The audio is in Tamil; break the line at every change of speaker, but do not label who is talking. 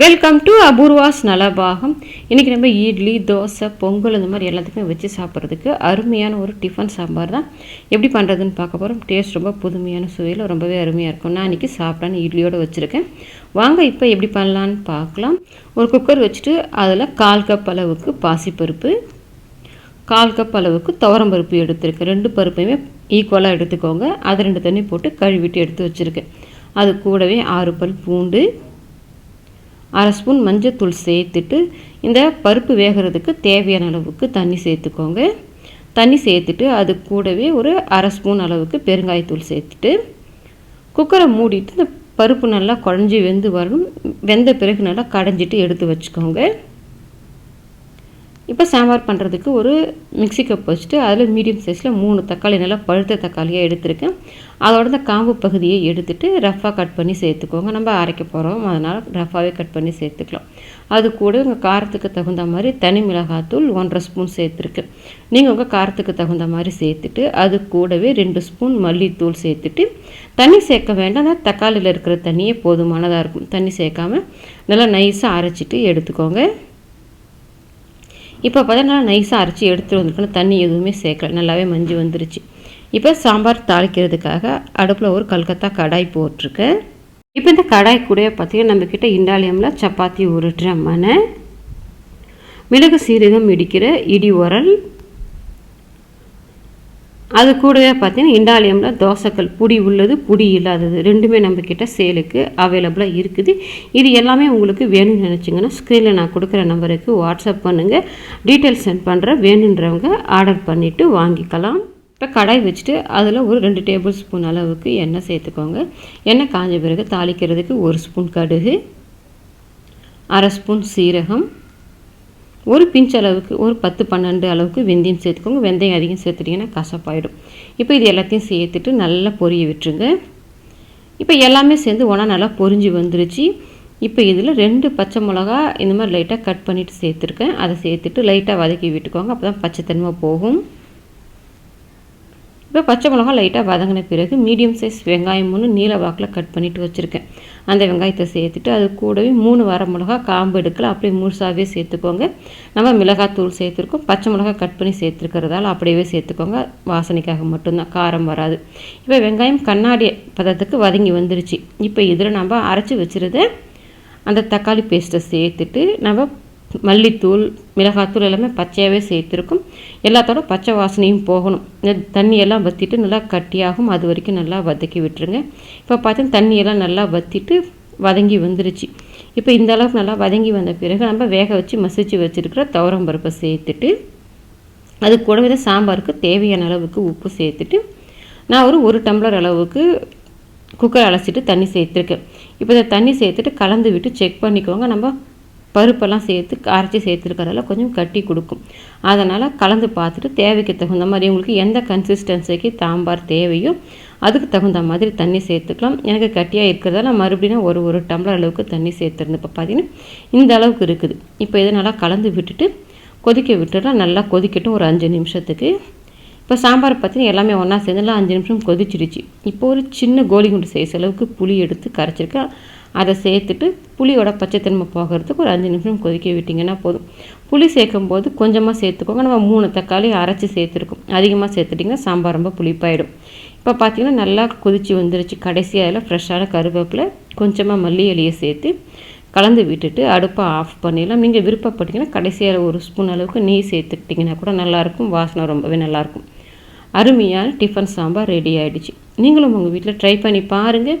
வெல்கம் டு அபூர்வாஸ் நலபாகம் இன்றைக்கி நம்ம இட்லி தோசை பொங்கல் இந்த மாதிரி எல்லாத்துக்குமே வச்சு சாப்பிட்றதுக்கு அருமையான ஒரு டிஃபன் சாம்பார் தான். எப்படி பண்ணுறதுன்னு பார்க்க போகிறோம் டேஸ்ட் ரொம்ப புதுமையான சுவையில் ரொம்பவே அருமையாக இருக்கும். நான் இன்றைக்கி சாப்பிட்டான்னு இட்லியோடு வச்சுருக்கேன். வாங்க இப்போ எப்படி பண்ணலான்னு பார்க்கலாம். ஒரு குக்கர் வச்சுட்டு அதில் கால் கப் அளவுக்கு பாசிப்பருப்பு கால் கப் அளவுக்கு துவரம்பருப்பு எடுத்திருக்கேன். ரெண்டு பருப்பையுமே ஈக்குவலாக எடுத்துக்கோங்க. அது ரெண்டு தண்ணி போட்டு கழுவிட்டு எடுத்து வச்சுருக்கேன். அது கூடவே ஆறு பல் பூண்டு அரை ஸ்பூன் மஞ்சத்தூள் சேர்த்துட்டு இந்த பருப்பு வேகிறதுக்கு தேவையான அளவுக்கு தண்ணி சேர்த்துக்கோங்க. தண்ணி சேர்த்துட்டு அது கூடவே ஒரு அரை ஸ்பூன் அளவுக்கு பெருங்காயத்தூள் சேர்த்துட்டு குக்கரை மூடிட்டு இந்த பருப்பு நல்லா குழஞ்சி வெந்து வரணும். வெந்த பிறகு நல்லா கடைஞ்சிட்டு எடுத்து வச்சுக்கோங்க. இப்போ சாம்பார் பண்ணுறதுக்கு ஒரு மிக்சி கப் வச்சுட்டு அதில் மீடியம் சைஸில் மூணு தக்காளி நல்லா பழுத்த தக்காளியாக எடுத்திருக்கேன். அதோட இந்த காம்பு பகுதியை எடுத்துகிட்டு ரஃபாக கட் பண்ணி சேர்த்துக்கோங்க. நம்ம அரைக்க போகிறோம். அதனால் ரஃபாகவே கட் பண்ணி சேர்த்துக்கலாம். அது கூட உங்கள் காரத்துக்கு தகுந்த மாதிரி தனி மிளகாத்தூள் ஒன்றரை ஸ்பூன் சேர்த்துருக்கு நீங்கள் உங்கள் காரத்துக்கு தகுந்த மாதிரி சேர்த்துட்டு அது கூடவே ரெண்டு ஸ்பூன் மல்லித்தூள் சேர்த்துட்டு தண்ணி சேர்க்க வேண்டாம். அந்த தக்காளியில் இருக்கிற தண்ணியே போதுமானதாக இருக்கும். தண்ணி சேர்க்காம நல்லா நைஸாக அரைச்சிட்டு எடுத்துக்கோங்க. இப்போ பார்த்தா நைஸாக அரைச்சி எடுத்துகிட்டு வந்துருக்கணும். தண்ணி எதுவுமே சேர்க்கல. நல்லாவே மஞ்சு வந்துருச்சு. இப்போ சாம்பார் தாளிக்கிறதுக்காக அடுப்பில் ஒரு கல்கத்தா கடாய் போட்டிருக்கேன் இப்போ இந்த கடாய் கூட பார்த்திங்கன்னா நம்மக்கிட்ட இண்டாலியமில் சப்பாத்தி உருட்டுற மனை மிளகு சீரகம் இடிக்கிற இடி உரல் அது கூடவே பார்த்தீங்கன்னா இண்டாலியமில் தோசைக்கல் புடி உள்ளது புடி இல்லாதது. ரெண்டுமே நம்மக்கிட்ட சேலுக்கு அவைலபிளாக இருக்குது. இது எல்லாமே உங்களுக்கு வேணும்னு நினச்சிங்கன்னா ஸ்க்ரீனில் நான் கொடுக்குற நம்பருக்கு வாட்ஸ்அப் பண்ணுங்கள் டீட்டெயில்ஸ் சென்ட் பண்ணுற வேணுன்றவங்க ஆர்டர் பண்ணிவிட்டு வாங்கிக்கலாம். இப்போ கடாய் வச்சுட்டு அதில் ஒரு ரெண்டு டேபிள் ஸ்பூன் அளவுக்கு எண்ணெய் சேர்த்துக்கோங்க. எண்ணெய் காஞ்ச பிறகு தாளிக்கிறதுக்கு ஒரு ஸ்பூன் கடுகு அரை ஸ்பூன் சீரகம் ஒரு பிஞ்ச் அளவுக்கு ஒரு பத்து பன்னெண்டு அளவுக்கு வெந்தயம் சேர்த்துக்கோங்க. வெந்தயம் அதிகம் சேர்த்துட்டிங்கன்னா கசப்பாயிடும். இப்போ இது எல்லாத்தையும் சேர்த்துட்டு நல்லா பொரிய விட்டுருங்க. இப்போ எல்லாமே சேர்ந்து ஒன்றா நல்லா பொரிஞ்சு வந்துருச்சு. இப்போ இதில் ரெண்டு பச்சை மிளகா இந்த மாதிரி லைட்டாக கட் பண்ணிவிட்டு சேர்த்துருக்கேன். அதை சேர்த்துட்டு லைட்டாக வதக்கி விட்டுக்கோங்க. அப்போ தான் பச்சைத்தன்மை போகும். இப்போ பச்சை மிளகா லைட்டாக வதங்கின பிறகு மீடியம் சைஸ் வெங்காயம் ஒன்று நீல வாக்கில் கட் பண்ணிவிட்டு வச்சுருக்கேன். அந்த வெங்காயத்தை சேர்த்துட்டு அது கூடவே மூணு வர மிளகா காம்பு எடுக்கல. அப்படியே முழுசாகவே சேர்த்துக்கோங்க. நம்ம மிளகாத்தூள் சேர்த்துருக்கோம். பச்சை மிளகா கட் பண்ணி சேர்த்துருக்கிறதால அப்படியே சேர்த்துக்கோங்க. வாசனைக்காக மட்டும்தான். காரம் வராது. இப்போ வெங்காயம் கண்ணாடி பதத்துக்கு வதங்கி வந்துருச்சு. இப்போ இதில் நம்ம அரைச்சி வச்சுருத அந்த தக்காளி பேஸ்ட்டை சேர்த்துட்டு நம்ம மல்லித்தூள் மிளகாத்தூள் எல்லாமே பச்சையாகவே சேர்த்துருக்கும். எல்லாத்தோட பச்சை வாசனையும் போகணும். இந்த தண்ணியெல்லாம் வற்றிட்டு நல்லா கட்டியாகும். அது வரைக்கும் நல்லா வதக்கி விட்டுருங்க. இப்போ பார்த்தா தண்ணியெல்லாம் நல்லா வற்றிட்டு வதங்கி வந்துருச்சு. இப்போ இந்த அளவுக்கு நல்லா வதங்கி வந்த பிறகு நம்ம வேக வச்சு மசிச்சு வச்சுருக்கிற துவரம் பருப்பை சேர்த்துட்டு அது கூடவே சாம்பாருக்கு தேவையான அளவுக்கு உப்பு சேர்த்துட்டு நான் ஒரு ஒரு டம்ளர் அளவுக்கு குக்கர் அலசிட்டு தண்ணி சேர்த்துருக்கேன். இப்போ இந்த தண்ணி சேர்த்துட்டு கலந்து விட்டு செக் பண்ணிக்கோங்க. நம்ம பருப்பெல்லாம் சேர்த்து அரைச்சி சேர்த்துருக்கறதால கொஞ்சம் கட்டி கொடுக்கும். அதனால் கலந்து பார்த்துட்டு தேவைக்கு தகுந்த மாதிரி உங்களுக்கு எந்த கன்சிஸ்டன்சிக்கு தாம்பார் தேவையோ அதுக்கு தகுந்த மாதிரி தண்ணி சேர்த்துக்கலாம். எனக்கு கட்டியாக இருக்கிறதால மறுபடியும் ஒரு ஒரு டம்ளர் அளவுக்கு தண்ணி சேர்த்துருந்து இப்போ பார்த்தீங்கன்னா இந்த அளவுக்கு இருக்குது. இப்போ இதை நல்லா கலந்து விட்டுட்டு கொதிக்க விட்டுலாம் நல்லா கொதிக்கட்டும் ஒரு அஞ்சு நிமிஷத்துக்கு. இப்போ சாம்பார் பார்த்தீங்கன்னா எல்லாமே ஒன்றா சேர்ந்துலாம் அஞ்சு நிமிஷம் கொதிச்சிருச்சு இப்போ ஒரு சின்ன கோலி குண்டு சைஸ் அளவுக்கு புளி எடுத்து கரைச்சிருக்கேன். அதை சேர்த்துட்டு புளியோட பச்சைத்தன்மை போகிறதுக்கு ஒரு அஞ்சு நிமிஷம் கொதிக்க விட்டிங்கன்னா போதும். புளி சேர்க்கும் போது கொஞ்சமாக சேர்த்துக்கோங்க. நம்ம மூணு தக்காளி அரைச்சி சேர்த்துருக்கோம். அதிகமாக சேர்த்துட்டிங்கன்னா சாம்பார் ரொம்ப புளிப்பாயிடும். இப்போ பார்த்திங்கன்னா நல்லா கொதித்து வந்துருச்சு. கடைசியாக அதில் ஃப்ரெஷ்ஷான கருவேப்பிலை கொஞ்சமாக மல்லி இலையை சேர்த்து கலந்து விட்டுட்டு அடுப்பை ஆஃப் பண்ணிடலாம். நீங்கள் விருப்பப்பட்டீங்கன்னா கடைசியாக ஒரு ஸ்பூன் அளவுக்கு நெய் சேர்த்துக்கிட்டிங்கன்னா கூட நல்லாயிருக்கும். வாசனை ரொம்பவே நல்லாயிருக்கும். அருமையான டிஃபன் சாம்பார் ரெடி ஆகிடுச்சு நீங்களும் உங்கள் வீட்டில் ட்ரை பண்ணி பாருங்கள்